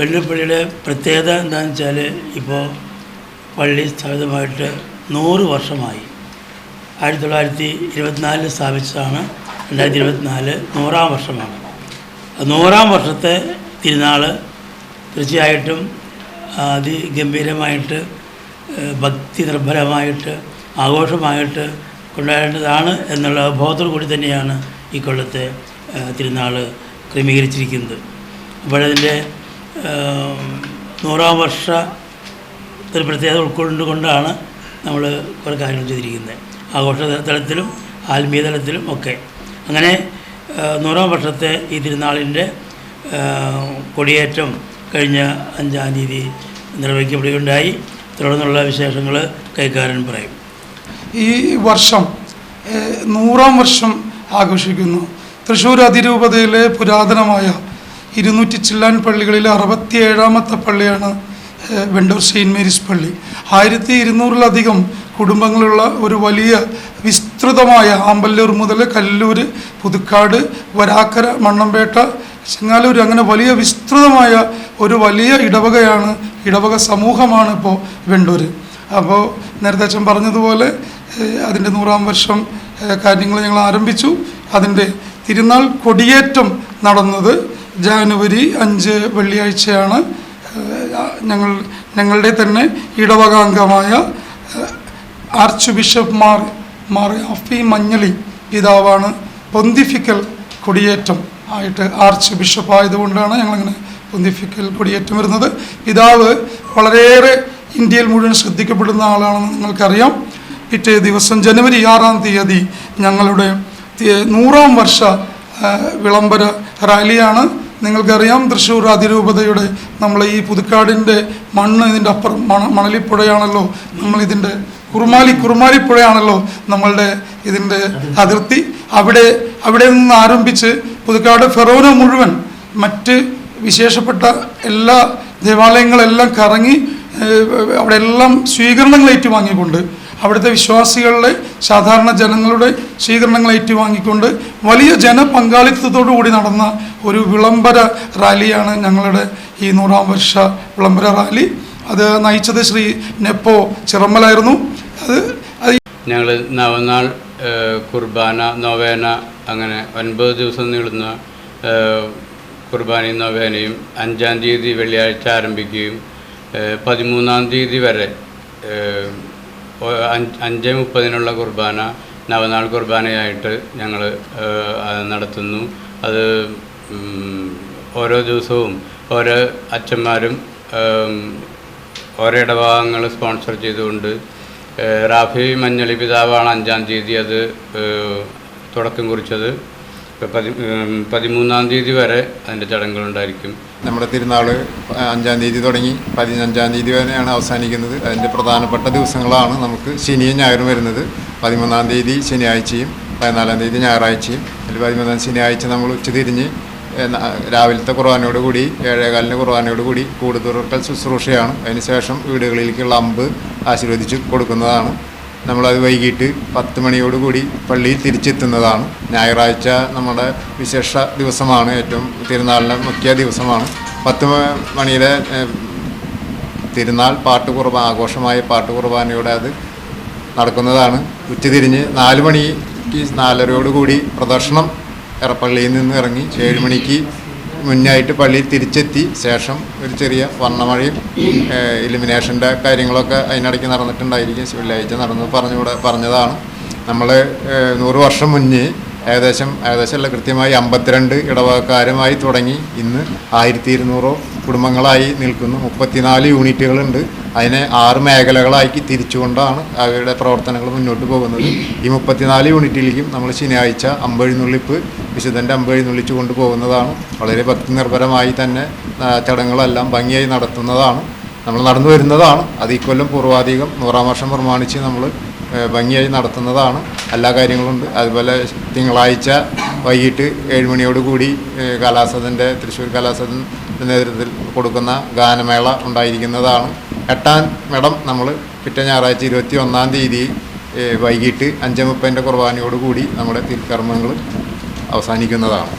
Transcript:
വെള്ളിപ്പള്ളിയുടെ പ്രത്യേകത എന്താണെന്ന് വെച്ചാൽ ഇപ്പോൾ പള്ളി സ്ഥാപിതമായിട്ട് നൂറ് വർഷമായി. ആയിരത്തി തൊള്ളായിരത്തി ഇരുപത്തിനാലിൽ സ്ഥാപിച്ചതാണ്. രണ്ടായിരത്തി ഇരുപത്തിനാല് നൂറാം വർഷമാണ്. നൂറാം വർഷത്തെ തിരുനാൾ തീർച്ചയായിട്ടും അതിഗംഭീരമായിട്ട് ഭക്തി നിർഭരമായിട്ട് ആഘോഷമായിട്ട് കൊണ്ടാടേണ്ടതാണ് എന്നുള്ള ബോധത്തോടു കൂടി തന്നെയാണ് ഈ കൊല്ലത്തെ തിരുനാൾ ക്രമീകരിച്ചിരിക്കുന്നത്. അപ്പോഴതിന്റെ നൂറാം വർഷ ഒരു പ്രത്യേകത ഉൾക്കൊണ്ടുകൊണ്ടാണ് നമ്മൾ കുറേ കാര്യങ്ങൾ ചെയ്തിരിക്കുന്നത്. ആഘോഷ തലത്തിലും ആത്മീയ തലത്തിലും ഒക്കെ. അങ്ങനെ നൂറാം വർഷത്തെ ഈ തിരുനാളിന്റെ കൊടിയേറ്റം കഴിഞ്ഞ അഞ്ചാം തീയതി നിർവഹിക്കപ്പെടുകയുണ്ടായി. തുടർന്നുള്ള വിശേഷങ്ങൾ കൈക്കാരൻ പറയും. ഈ വർഷം നൂറാം വർഷം ആഘോഷിക്കുന്നു. തൃശ്ശൂർ അതിരൂപതയിലെ പുരാതനമായ ഇരുന്നൂറ്റി ചില്ലാൻ പള്ളികളിലെ അറുപത്തിയേഴാമത്തെ പള്ളിയാണ് വെണ്ടൂർ സെയിന്റ് മേരീസ് പള്ളി. ആയിരത്തി ഇരുന്നൂറിലധികം കുടുംബങ്ങളുള്ള ഒരു വലിയ വിസ്തൃതമായ ആമ്പല്ലൂർ മുതൽ കല്ലൂർ പുതുക്കാട് വരാക്കര മണ്ണമ്പേട്ട ചെങ്ങാലൂർ അങ്ങനെ വലിയ വിസ്തൃതമായ ഒരു വലിയ ഇടവകയാണ് ഇടവക സമൂഹമാണ് ഇപ്പോൾ വെണ്ടൂർ അപ്പോൾ നേരത്തെ അച്ഛൻ പറഞ്ഞതുപോലെ അതിന്റെ നൂറാം വർഷം കാര്യങ്ങൾ ഞങ്ങൾ ആരംഭിച്ചു. അതിന്റെ തിരുനാൾ കൊടിയേറ്റം നടന്നത് ജാനുവരി അഞ്ച് വെള്ളിയാഴ്ചയാണ് ഞങ്ങൾ ഞങ്ങളുടെ തന്നെ ഇടവക അംഗമായ ആർച്ച് ബിഷപ്പ് മാർ മാർ അഫി മഞ്ഞളി പിതാവാണ് പൊന്തിഫിക്കൽ കൊടിയേറ്റം ആയിട്ട് ആർച്ച് ബിഷപ്പ് ആയതുകൊണ്ടാണ് ഞങ്ങളിങ്ങനെ പൊന്തിഫിക്കൽ കൊടിയേറ്റം വരുന്നത്. പിതാവ് വളരെയേറെ ഇന്ത്യയിൽ മുഴുവൻ ശ്രദ്ധിക്കപ്പെടുന്ന ആളാണെന്ന് നിങ്ങൾക്കറിയാം. പിറ്റേ ദിവസം ജനുവരി ആറാം തീയതി ഞങ്ങളുടെ നൂറാം വർഷ വിളംബര റാലിയാണ്. നിങ്ങൾക്കറിയാം തൃശ്ശൂർ അതിരൂപതയുടെ നമ്മൾ ഈ പുതുക്കാടിന്റെ മണ്ണ് ഇതിന്റെ അപ്പുറം മണ മണലിപ്പുഴയാണല്ലോ. നമ്മൾ ഇതിന്റെ കുറുമാലി കുറുമാലിപ്പുഴയാണല്ലോ നമ്മളുടെ ഇതിന്റെ അതിർത്തി. അവിടെ അവിടെ നിന്ന് ആരംഭിച്ച് പുതുക്കാട് ഫെറോന മുഴുവൻ മറ്റ് വിശേഷപ്പെട്ട എല്ലാ ദേവാലയങ്ങളെല്ലാം കറങ്ങി അവിടെ എല്ലാം സ്വീകരണങ്ങൾ ഏറ്റുവാങ്ങിക്കൊണ്ട് അവിടുത്തെ വിശ്വാസികളുടെ സാധാരണ ജനങ്ങളുടെ സ്വീകരണങ്ങൾ ഏറ്റുവാങ്ങിക്കൊണ്ട് വലിയ ജനപങ്കാളിത്തത്തോടു കൂടി നടന്ന ഒരു വിളംബര റാലിയാണ് ഞങ്ങളുടെ ഈ നൂറാം വർഷ വിളംബര റാലി. അത് നയിച്ചത് ശ്രീ നെപ്പോ ചിറമ്മലായിരുന്നു. അത് ഞങ്ങൾ നവനാൾ കുർബാന നൊവേന അങ്ങനെ ഒൻപത് ദിവസം നീളുന്ന കുർബാനയും നൊവേനയും അഞ്ചാം തീയതി വെള്ളിയാഴ്ച ആരംഭിക്കുകയും പതിമൂന്നാം തീയതി വരെ അഞ്ച് മുപ്പതിനുള്ള കുർബാന നവനാൾ കുർബാനയായിട്ട് ഞങ്ങൾ നടത്തുന്നു. അത് ഓരോ ദിവസവും ഓരോ അച്ഛന്മാരും ഓരോ ഇടഭാഗങ്ങൾ സ്പോൺസർ ചെയ്തുകൊണ്ട് റാഫി മഞ്ഞളി പിതാവാണ് അഞ്ചാം തീയതി അത് തുടക്കം കുറിച്ചത്. പതി പതിമൂന്നാം തീയതി വരെ അതിന്റെ ചടങ്ങുകളുണ്ടായിരിക്കും. നമ്മുടെ തിരുനാൾ അഞ്ചാം തീയതി തുടങ്ങി പതിനഞ്ചാം തീയതി വരെയാണ് അവസാനിക്കുന്നത്. അതിന്റെ പ്രധാനപ്പെട്ട ദിവസങ്ങളാണ് നമുക്ക് ശനിയും ഞായറും വരുന്നത്. പതിമൂന്നാം തീയതി ശനിയാഴ്ചയും പതിനാലാം തീയതി ഞായറാഴ്ചയും. അതിൽ പതിമൂന്നാം ശനിയാഴ്ച നമ്മൾ ഉച്ചതിരിഞ്ഞ് രാവിലത്തെ കുർബാനയോട് കൂടി ഏഴേകാലിന് കുർബാനയോട് കൂടി കൂടുതൽ ശുശ്രൂഷയാണ്. അതിനുശേഷം വീടുകളിലേക്കുള്ള അമ്പ് ആശീർവദിച്ച് കൊടുക്കുന്നതാണ്. നമ്മളത് വൈകിട്ട് പത്ത് മണിയോടുകൂടി പള്ളിയിൽ തിരിച്ചെത്തുന്നതാണ്. ഞായറാഴ്ച നമ്മുടെ വിശേഷ ദിവസമാണ് ഏറ്റവും തിരുനാളിന്റെ മുഖ്യ ദിവസമാണ്. പത്ത് മണിയിലെ തിരുനാൾ പാട്ട് കുർബാന ആഘോഷമായ പാട്ട് കുർബാനയോടെ അത് നടക്കുന്നതാണ്. ഉച്ചതിരിഞ്ഞ് നാല് മണിക്ക് നാലരയോടുകൂടി പ്രദർശനം എറപ്പള്ളിയിൽ നിന്ന് ഇറങ്ങി ഏഴ് മണിക്ക് മുന്നായിട്ട് പള്ളിയിൽ തിരിച്ചെത്തി ശേഷം ഒരു ചെറിയ വർണമഴയും ഇലിമിനേഷന്റെ കാര്യങ്ങളൊക്കെ അതിനിടയ്ക്ക് നടന്നിട്ടുണ്ടായിരിക്കും. വെള്ളിയാഴ്ച നടന്നു പറഞ്ഞുകൂടെ പറഞ്ഞതാണ്. നമ്മൾ നൂറ് വർഷം മുന്നേ ഏകദേശം ഏകദേശം അല്ല കൃത്യമായി അമ്പത്തിരണ്ട് ഇടവകക്കാരുമായി തുടങ്ങി. ഇന്ന് ആയിരത്തി ഇരുന്നൂറോ കുടുംബങ്ങളായി നിൽക്കുന്നു. മുപ്പത്തിനാല് യൂണിറ്റുകളുണ്ട്. അതിനെ ആറ് മേഖലകളാക്കി തിരിച്ചുകൊണ്ടാണ് അവയുടെ പ്രവർത്തനങ്ങൾ മുന്നോട്ട് പോകുന്നത്. ഈ മുപ്പത്തിനാല് യൂണിറ്റിലേക്കും നമ്മൾ ശനിയാഴ്ച അമ്പെഴുന്നള്ളിപ്പ് വിശുദ്ധന്റെ അമ്പെഴുന്നള്ളിച്ചു കൊണ്ടുപോകുന്നതാണ് വളരെ ഭക്തി നിർഭരമായി തന്നെ ചടങ്ങുകളെല്ലാം ഭംഗിയായി നടത്തുന്നതാണ്. നമ്മൾ നടന്നു വരുന്നതാണ് അത് ഇക്കൊല്ലം പൂർവാധികം നൂറാം വർഷം പ്രമാണിച്ച് നമ്മൾ ഭംഗിയായി നടത്തുന്നതാണ്. എല്ലാ കാര്യങ്ങളുണ്ട്. അതുപോലെ തിങ്കളാഴ്ച വൈകിട്ട് ഏഴുമണിയോടുകൂടി കലാസദന്റെ തൃശ്ശൂർ കലാസദന്റെ നേതൃത്വത്തിൽ കൊടുക്കുന്ന ഗാനമേള ഉണ്ടായിരിക്കുന്നതാണ്. എട്ടാം മേടം നമ്മൾ പിറ്റേ ഞായറാഴ്ച ഇരുപത്തി ഒന്നാം തീയതി വൈകിട്ട് അഞ്ച് മുപ്പതിന്റെ കുർബാനയോട് കൂടി നമ്മുടെ തിരുക്കർമ്മങ്ങൾ അവസാനിക്കുന്നതാണ്.